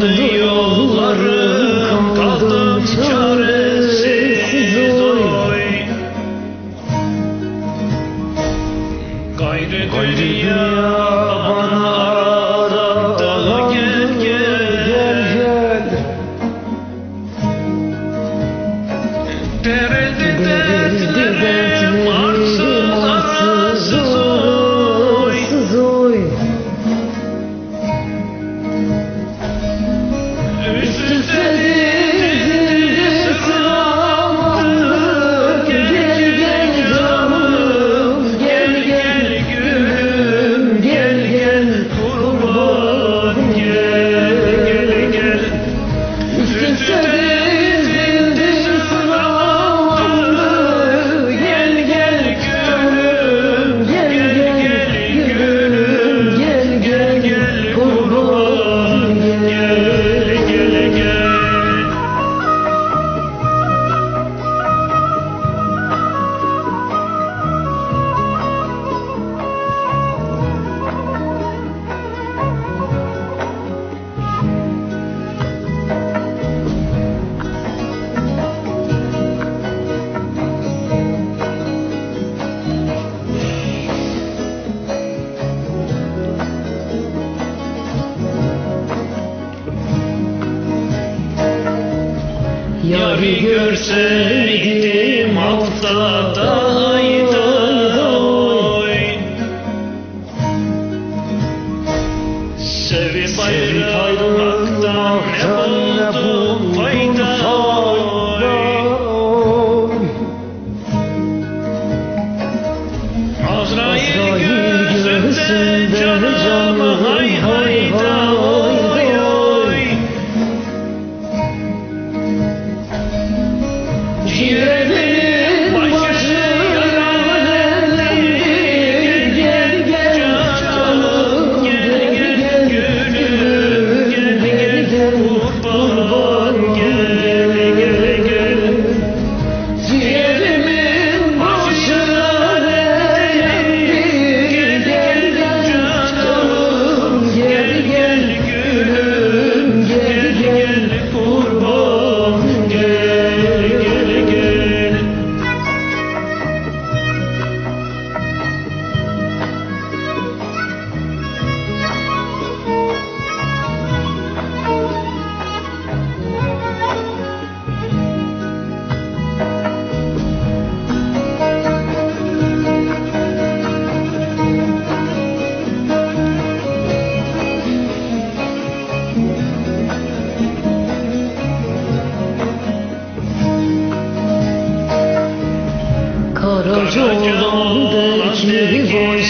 to do. bir görseydim altta daydı Sevip ayrılmaktan ne buldu fayda Azrail gözümde canım hay hay. Acıdan da ki boy